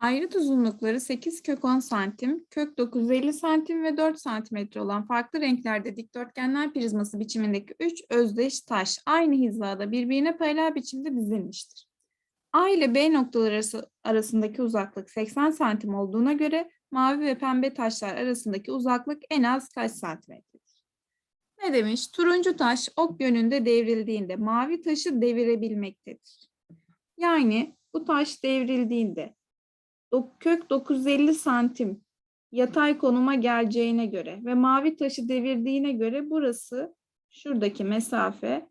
Ayrıt uzunlukları 8 kök 10 santim, kök 950 santim ve 4 santimetre olan farklı renklerde dikdörtgenler prizması biçimindeki 3 özdeş taş aynı hizada birbirine paralel biçimde dizilmiştir. A ile B noktaları arası- arasındaki uzaklık 80 santim olduğuna göre mavi ve pembe taşlar arasındaki uzaklık en az kaç santimetredir? Ne demiş? Turuncu taş ok yönünde devrildiğinde mavi taşı devirebilmektedir. Yani bu taş devrildiğinde kök 950 santim yatay konuma geleceğine göre ve mavi taşı devirdiğine göre burası şuradaki mesafe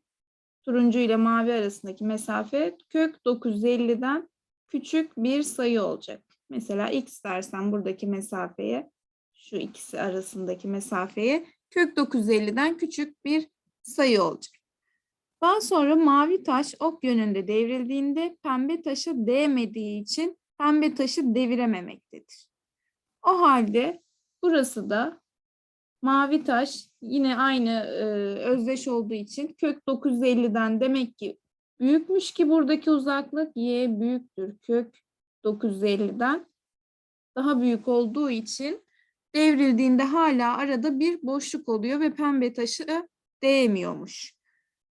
turuncu ile mavi arasındaki mesafe kök 950'den küçük bir sayı olacak. Mesela x dersen buradaki mesafeye şu ikisi arasındaki mesafeye kök 950'den küçük bir sayı olacak. Daha sonra mavi taş ok yönünde devrildiğinde pembe taşı değmediği için pembe taşı devirememektedir. O halde burası da mavi taş yine aynı e, özdeş olduğu için kök 950'den demek ki büyükmüş ki buradaki uzaklık y büyüktür kök 950'den daha büyük olduğu için devrildiğinde hala arada bir boşluk oluyor ve pembe taşı değmiyormuş.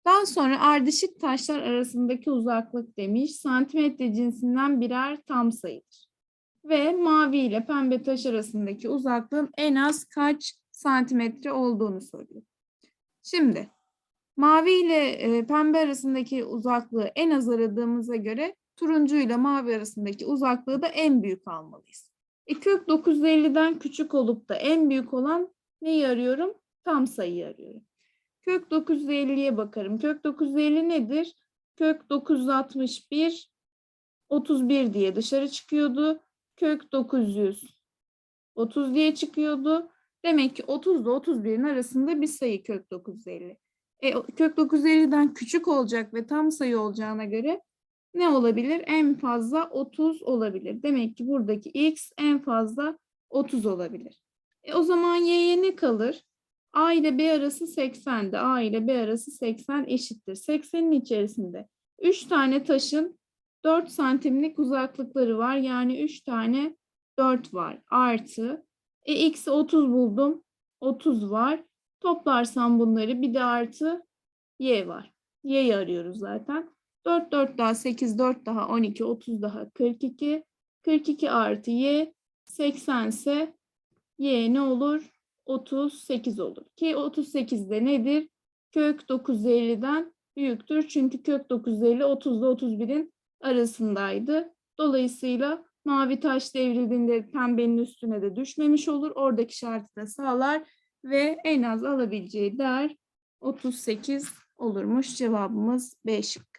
Daha sonra ardışık taşlar arasındaki uzaklık demiş santimetre cinsinden birer tam sayıdır. Ve mavi ile pembe taş arasındaki uzaklığın en az kaç santimetre olduğunu soruyor. Şimdi mavi ile e, pembe arasındaki uzaklığı en az aradığımıza göre turuncu ile mavi arasındaki uzaklığı da en büyük almalıyız. E, kök 950'den küçük olup da en büyük olan neyi arıyorum? Tam sayıyı arıyorum. Kök 950'ye bakarım. Kök 950 nedir? Kök 961 31 diye dışarı çıkıyordu. Kök 900 30 diye çıkıyordu. Demek ki 30 ile 31'in arasında bir sayı kök 950. E, kök 950'den küçük olacak ve tam sayı olacağına göre ne olabilir? En fazla 30 olabilir. Demek ki buradaki x en fazla 30 olabilir. E, o zaman y'ye ne kalır? A ile B arası 80'di. A ile B arası 80 eşittir. 80'in içerisinde 3 tane taşın 4 santimlik uzaklıkları var. Yani 3 tane 4 var. Artı. E, x'i 30 buldum. 30 var. Toplarsam bunları bir de artı y var. Y'yi arıyoruz zaten. 4, 4 daha 8, 4 daha 12, 30 daha 42. 42 artı y 80 ise y ne olur? 38 olur. Ki 38 de nedir? Kök 950'den büyüktür. Çünkü kök 950 30 ile 31'in arasındaydı. Dolayısıyla mavi taş devrildiğinde pembenin üstüne de düşmemiş olur. Oradaki şartı da sağlar ve en az alabileceği değer 38 olurmuş. Cevabımız B şıkkı.